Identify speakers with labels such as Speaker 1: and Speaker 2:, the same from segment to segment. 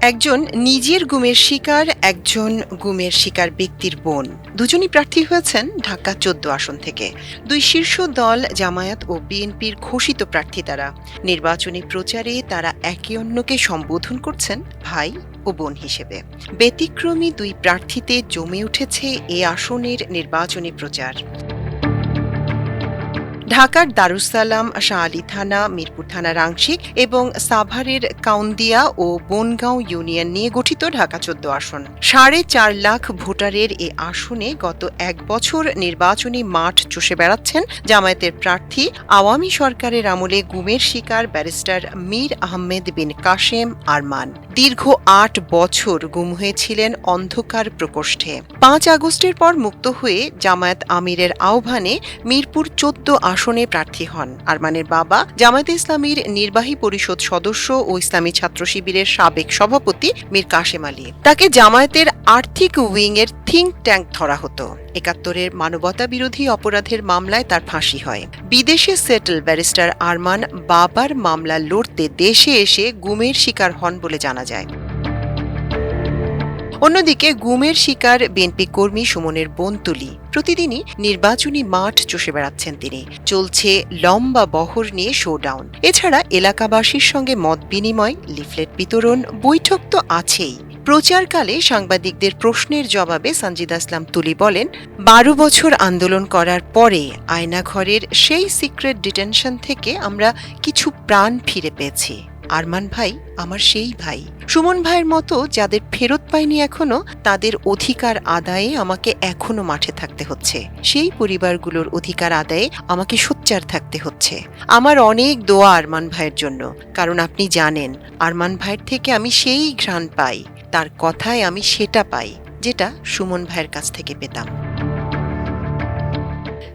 Speaker 1: একজন নিজের গুমের শিকার, একজন গুমের শিকার ব্যক্তির বোন। দুজনই প্রার্থী হয়েছেন ঢাকা চোদ্দ আসন থেকে। দুই শীর্ষ দল, জামায়াত ও বিএনপির ঘোষিত প্রার্থী তারা। নির্বাচনী প্রচারে তারা একে অন্যকে সম্বোধন করছেন ভাই ও বোন হিসেবে। ব্যতিক্রমী দুই প্রার্থীতে জমে উঠেছে এ আসনের নির্বাচনী প্রচার। ঢাকার দারুসালাম শাহ আলী থানা, মিরপুর থানার আংশিক এবং সাভারের কাউন্দিয়া ও বনগাঁও ইউনিয়ন নিয়ে গঠিত ঢাকা চোদ্দ আসন। সাড়ে চার লাখ ভোটারের এ আসনে গত এক বছর নির্বাচনী মাঠ চষে বেড়াচ্ছেন জামায়াতের প্রার্থী আওয়ামী সরকারের আমলে গুমের শিকার ব্যারিস্টার মীর আহমেদ বিন কাশেম আরমান। দীর্ঘ আট বছর গুম হয়েছিলেন অন্ধকার প্রকোষ্ঠে। পাঁচ আগস্টের পর মুক্ত হয়ে জামায়াত আমিরের আহ্বানে মিরপুর চোদ্দ আসনে প্রার্থী হন। আরমানের বাবা, জামায়াতে ইসলামীর নির্বাহী পরিষদ সদস্য ও ইসলামী ছাত্র শিবিরের সাবেক সভাপতি মীর কাশেম আলী। তাকে জামায়াতের আর্থিক উইং এর থিঙ্ক ট্যাঙ্ক ধরা হতো। একাত্তরের মানবতা বিরোধী অপরাধের মামলায় তার ফাঁসি হয়। বিদেশে সেটেল ব্যারিস্টার আরমান বাবার মামলা লড়তে দেশে এসে গুমের শিকার হন বলে জানা যায়। অন্যদিকে গুমের শিকার বিএনপি কর্মী সুমনের বনতুলি প্রতিদিনই নির্বাচনী মাঠ চষে বেড়াচ্ছেন তিনি। চলছে লম্বা বহর নিয়ে শোডাউন। এছাড়া এলাকাবাসীর সঙ্গে মত বিনিময়, লিফলেট বিতরণ, বৈঠক তো আছেই। প্রচারকালে সাংবাদিকদের প্রশ্নের জবাবে সঞ্জিদা ইসলাম তুলি বলেন, বারো বছর আন্দোলন করার পরে আয়নাঘরের সেই সিক্রেট ডিটেনশন থেকে আমরা কিছু প্রাণ ফিরে পেয়েছি। আরমান ভাই আমার সেই ভাই। সুমন ভাইয়ের মতো যাদের ফেরত পাইনি এখনও, তাদের অধিকার আদায়ে আমাকে এখনও মাঠে থাকতে হচ্ছে। সেই পরিবারগুলোর অধিকার আদায়ে আমাকে সোচ্চার থাকতে হচ্ছে। আমার অনেক দোয়া আরমান ভাইয়ের জন্য, কারণ আপনি জানেন, আরমান ভাইয়ের থেকে আমি সেই ঘ্রাণ পাই, তার কথায় আমি সেটা পাই, যেটা সুমন ভাইয়ের কাছ থেকে পেতাম।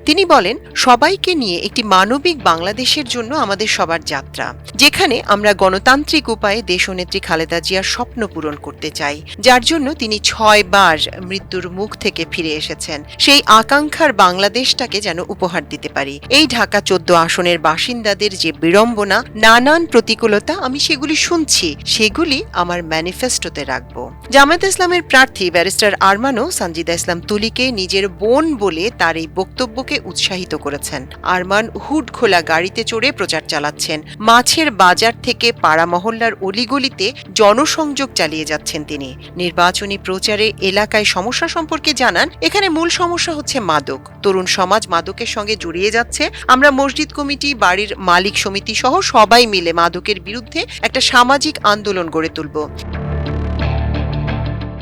Speaker 1: তিনি বলেন, সবাইকে নিয়ে একটি মানবিক বাংলাদেশের জন্য আমাদের সবার যাত্রা, যেখানে আমরা গণতান্ত্রিক উপায়ে দেশনেত্রী খালেদা জিয়ার স্বপ্ন পূরণ করতে চাই, যার জন্য তিনি ছয় বার মৃত্যুর মুখ থেকে ফিরে এসেছেন। সেই আকাঙ্ক্ষার বাংলাদেশটাকে যেন উপহার দিতে পারি। এই ঢাকা চোদ্দ আসনের বাসিন্দাদের যে বিড়ম্বনা, নানান প্রতিকূলতা আমি সেগুলি শুনছি, সেগুলি আমার ম্যানিফেস্টোতে রাখব। জামায়াত ইসলামের প্রার্থী ব্যারিস্টার আরমানও সঞ্জিদা ইসলাম তুলিকে নিজের বোন বলে তার এই বক্তব্যকে উৎসাহিত করেছেন। আরমান হুড খোলা গাড়িতে চড়ে প্রচার চালাচ্ছেন। মাছের বাজার থেকে পাড়া মহল্লার অলিগলিতে জনসংযোগ চালিয়ে যাচ্ছেন তিনি। নির্বাচনী প্রচারে এলাকায় সমস্যা সম্পর্কে জানান, এখানে মূল সমস্যা হচ্ছে মাদক। তরুণ সমাজ মাদকের সঙ্গে জড়িয়ে যাচ্ছে। আমরা মসজিদ কমিটি, বাড়ির মালিক সমিতি সহ সবাই মিলে মাদকের বিরুদ্ধে একটা সামাজিক আন্দোলন গড়ে তুলব।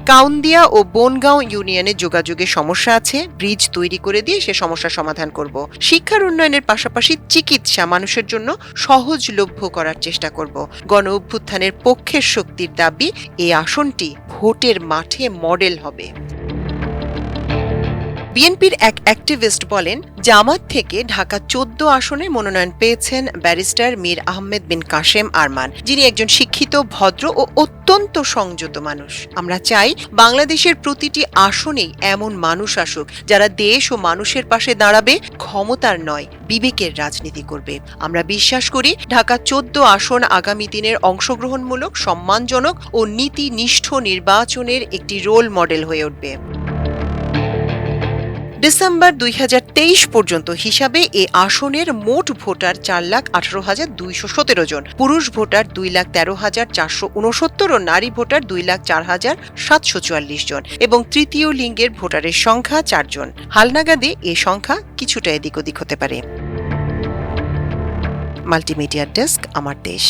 Speaker 1: কাউন্দিয়া ও বনগাঁও ইউনিয়নে যোগাযোগে সমস্যা আছে। ব্রিজ তৈরি করে দিয়ে সে সমস্যা সমাধান করব। শিক্ষার উন্নয়নের পাশাপাশি চিকিৎসা মানুষের জন্য সহজলভ্য করার চেষ্টা করব। গণ অভ্যুত্থানের পক্ষের শক্তির দাবি, এই আসনটি ভোটের মাঠে মডেল হবে। বিএনপির এক অ্যাক্টিভিস্ট বলেন, জামাত থেকে ঢাকা চোদ্দ আসনে মনোনয়ন পেয়েছেন ব্যারিস্টার মীর আহমেদ বিন কাশেম আরমান, যিনি একজন শিক্ষিত, ভদ্র ও অত্যন্ত সংযত মানুষ। আমরা চাই বাংলাদেশের প্রতিটি আসনেই এমন মানুষ আসুক, যারা দেশ ও মানুষের পাশে দাঁড়াবে, ক্ষমতার নয়, বিবেকের রাজনীতি করবে। আমরা বিশ্বাস করি ঢাকা চোদ্দ আসন আগামী দিনের অংশগ্রহণমূলক, সম্মানজনক ও নীতিনিষ্ঠ নির্বাচনের একটি রোল মডেল হয়ে উঠবে। ডিসেম্বর দুই হাজার তেইশ পর্যন্ত হিসাবে এ আসনের মোট ভোটার চার লাখ আঠারো হাজার দুইশো সতেরো জন। পুরুষ ভোটার দুই লাখ তেরো হাজার চারশো উনসত্তর ও নারী ভোটার দুই লাখ চার হাজার সাতশো চুয়াল্লিশ জন এবং তৃতীয় লিঙ্গের ভোটারের সংখ্যা চারজন হালনাগাদে এ সংখ্যা কিছুটা এদিক ওদিক হতে পারে। মাল্টিমিডিয়া ডেস্ক, আমার দেশ।